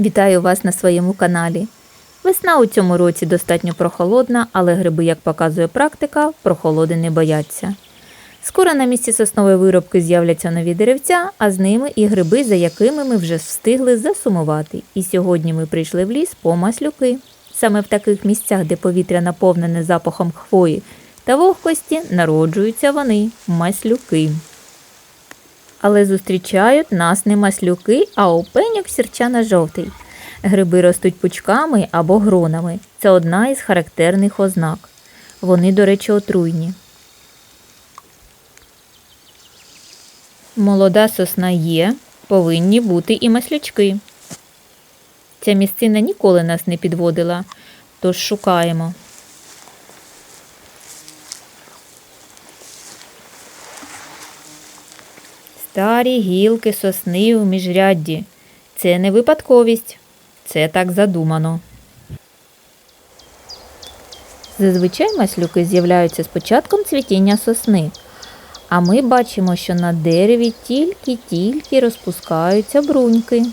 Вітаю вас на своєму каналі. Весна у цьому році достатньо прохолодна, але гриби, як показує практика, прохолоди не бояться. Скоро на місці соснової виробки з'являться нові деревця, а з ними і гриби, за якими ми вже встигли засумувати. І сьогодні ми прийшли в ліс по маслюки. Саме в таких місцях, де повітря наповнене запахом хвої та вогкості, народжуються вони маслюки. Але зустрічають нас не маслюки, а опеньок сірчано-жовтий. Гриби ростуть пучками або гронами. Це одна із характерних ознак. Вони, до речі, отруйні. Молода сосна є, повинні бути і маслючки. Ця місцина ніколи нас не підводила, тож шукаємо. Старі гілки сосни у міжрядді. Це не випадковість, це так задумано. Зазвичай маслюки з'являються з початком цвітіння сосни, а ми бачимо, що на дереві тільки-тільки розпускаються бруньки.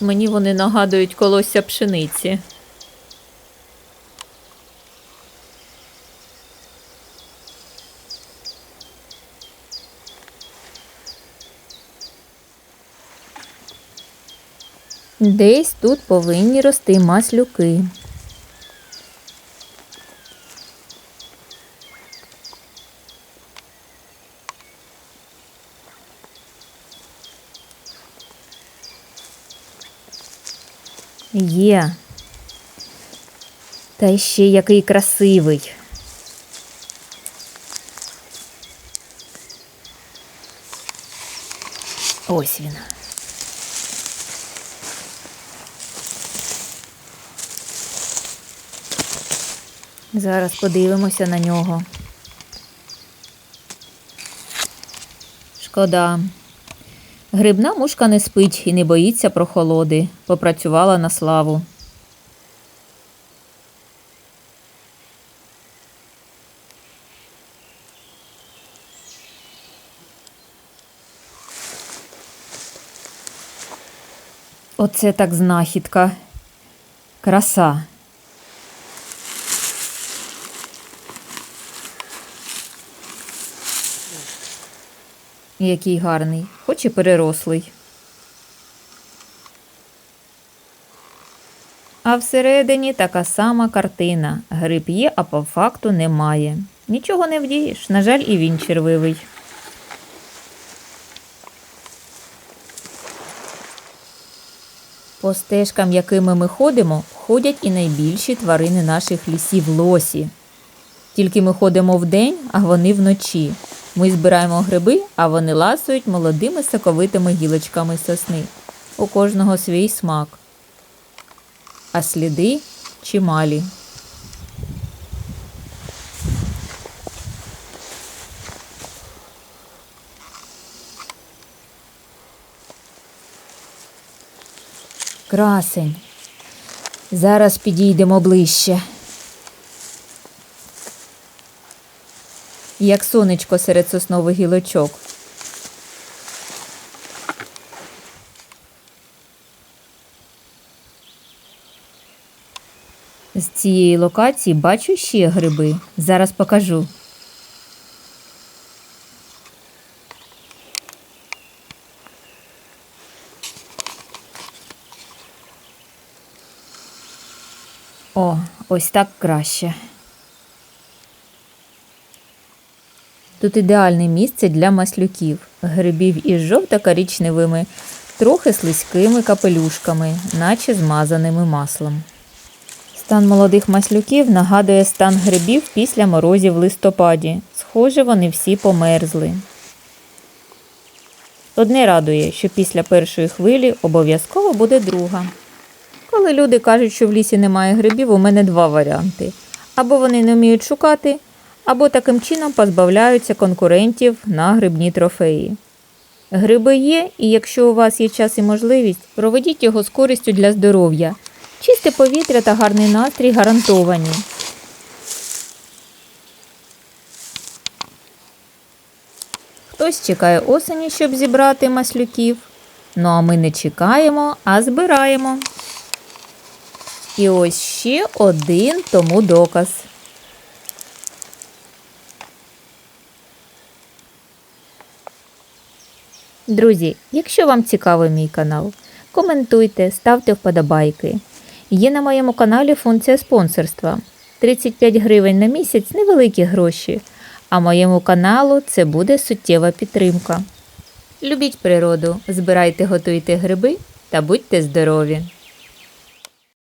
Мені вони нагадують колосся пшениці. Десь тут повинні рости маслюки. Є. Та ще який красивий. Ось він. Зараз подивимося на нього. Шкода. Грибна мушка не спить і не боїться прохолоди. Попрацювала на славу. Оце так знахідка. Краса. Який гарний, хоч і перерослий. А всередині така сама картина. Гриб є, а по факту немає. Нічого не вдієш, на жаль, і він червивий. По стежкам, якими ми ходимо, ходять і найбільші тварини наших лісів лосі. Тільки ми ходимо вдень, а вони вночі. Ми збираємо гриби, а вони ласують молодими соковитими гілочками сосни. У кожного свій смак. А сліди чималі. Красень. Зараз підійдемо ближче. Як сонечко серед соснових гілочок. З цієї локації бачу ще гриби. Зараз покажу. О, ось так краще. Тут ідеальне місце для маслюків, грибів із жовто-коричневими, трохи слизькими капелюшками, наче змазаними маслом. Стан молодих маслюків нагадує стан грибів після морозів в листопаді. Схоже, вони всі померзли. Одне радує, що після першої хвилі обов'язково буде друга. Коли люди кажуть, що в лісі немає грибів, у мене два варіанти. Або вони не вміють шукати, або таким чином позбавляються конкурентів на грибні трофеї. Гриби є, і якщо у вас є час і можливість, проведіть його з користю для здоров'я. Чисте повітря та гарний настрій гарантовані. Хтось чекає осені, щоб зібрати маслюків. Ну а ми не чекаємо, а збираємо. І ось ще один тому доказ. Друзі, якщо вам цікавий мій канал, коментуйте, ставте вподобайки. Є на моєму каналі функція спонсорства. 35 гривень на місяць невеликі гроші, а моєму каналу це буде суттєва підтримка. Любіть природу, збирайте, готуйте гриби та будьте здорові!